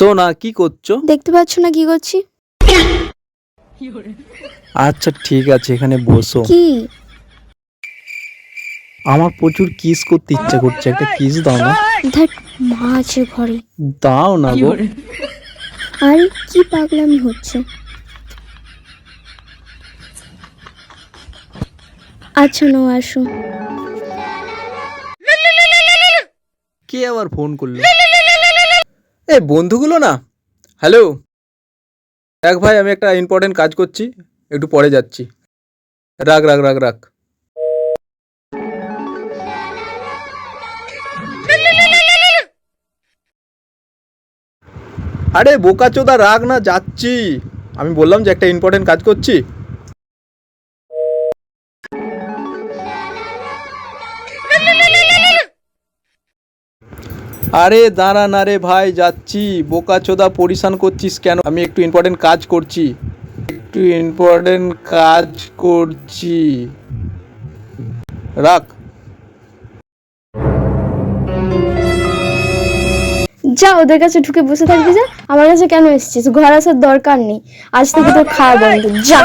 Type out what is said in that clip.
সোনা কি করছ? দেখতে পাচ্ছ না কি করছি? আচ্ছা ঠিক আছে এখানে বসো। কি? আমার প্রচুর কিস করতে ইচ্ছা করছে। একটা কিস দাও না। দেখ মা আছে ঘরে। দাও না গো। আর কি পাগলামি হচ্ছে? আচ্ছা নো আসো। কে আবার ফোন করল? এ, বন্ধুগুলো না? হ্যালো দেখ ভাই, আমি একটা ইম্পর্টেন্ট কাজ করছি, একটু পরে যাচ্ছি। রাখ রাখ রাখ রাখ। আরে, বোকাচোদা রাখ না, যাচ্ছি। আমি বললাম যে একটা ইম্পর্টেন্ট কাজ করছি। আরে দাঁড়া না রে ভাই যাচ্ছি। বোকা চোদা পরিশান করছিস কেন? আমি একটু ইম্পর্টেন্ট কাজ করছি। একটু ইম্পর্টেন্ট কাজ করছি। রাখ। যা ওদের কাছে ঢুকে বসে থাকবি যা। আমার কাছে কেন এসেছিস? ঘর আসার দরকার নেই। আজ থেকে তোর খাওয়া বন্ধ। যা।